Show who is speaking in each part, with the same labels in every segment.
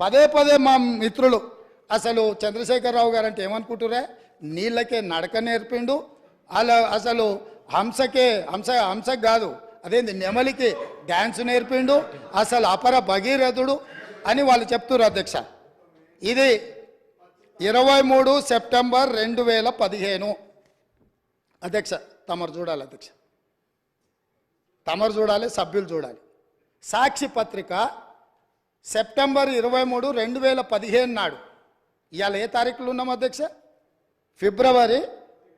Speaker 1: పదే పదే మా మిత్రులు అసలు చంద్రశేఖరరావు గారు అంటే ఏమనుకుంటురే నీళ్ళకే నడక నేర్పిండు అలా అసలు హంసకే హంస హంసకు కాదు అదేంది నెమలికి డ్యాన్స్ నేర్పిండు అసలు అపర భగీరథుడు అని వాళ్ళు చెప్తున్నారు అధ్యక్ష. ఇది ఇరవై మూడు సెప్టెంబర్ రెండు వేల పదిహేను. అధ్యక్ష తమరు చూడాలి అధ్యక్ష. తమరు చూడాలి సభ్యులు చూడాలి. సాక్షి పత్రిక సెప్టెంబర్ ఇరవై మూడు రెండు వేల పదిహేను నాడు. ఇవాళ ఏ తారీఖులు ఉన్నాం అధ్యక్ష? ఫిబ్రవరి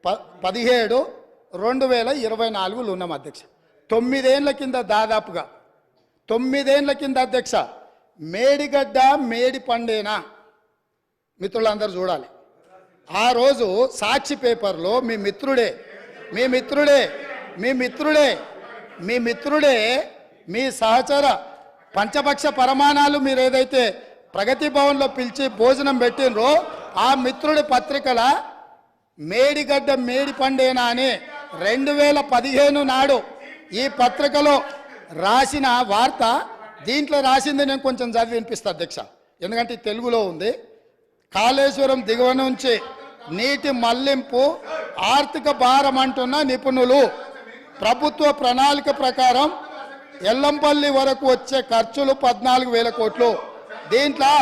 Speaker 1: ప పదిహేడు రెండు వేల ఇరవై నాలుగులో ఉన్నాం అధ్యక్ష. తొమ్మిదేళ్ళ కింద దాదాపుగా తొమ్మిదేళ్ళ కింద అధ్యక్ష మేడిగడ్డ మేడి పండేనా మిత్రులందరూ చూడాలి. ఆ రోజు సాక్షి పేపర్లో మీ మిత్రుడే మీ మిత్రుడే మీ మిత్రుడే మీ మిత్రుడే మీ సహచర పంచపక్ష పరమాణాలు మీరు ఏదైతే ప్రగతి భవన్లో పిలిచి భోజనం పెట్టినరో ఆ మిత్రుడి పత్రికల మేడిగడ్డ మేడి పండేనా అని రెండు వేల పదిహేను నాడు ఈ పత్రికలో రాసిన వార్త దీంట్లో రాసింది నేను కొంచెం చదివి వినిపిస్తా అధ్యక్ష. ఎందుకంటే తెలుగులో ఉంది. కాళేశ్వరం దిగువ నుంచి నీటి మళ్ళింపు ఆర్థిక భారం అంటున్న నిపుణులు ప్రభుత్వ ప్రణాళిక ప్రకారం ఎల్లంపల్లి వరకు వచ్చే ఖర్చులు పద్నాలుగు వేల కోట్లు. దీంట్లో?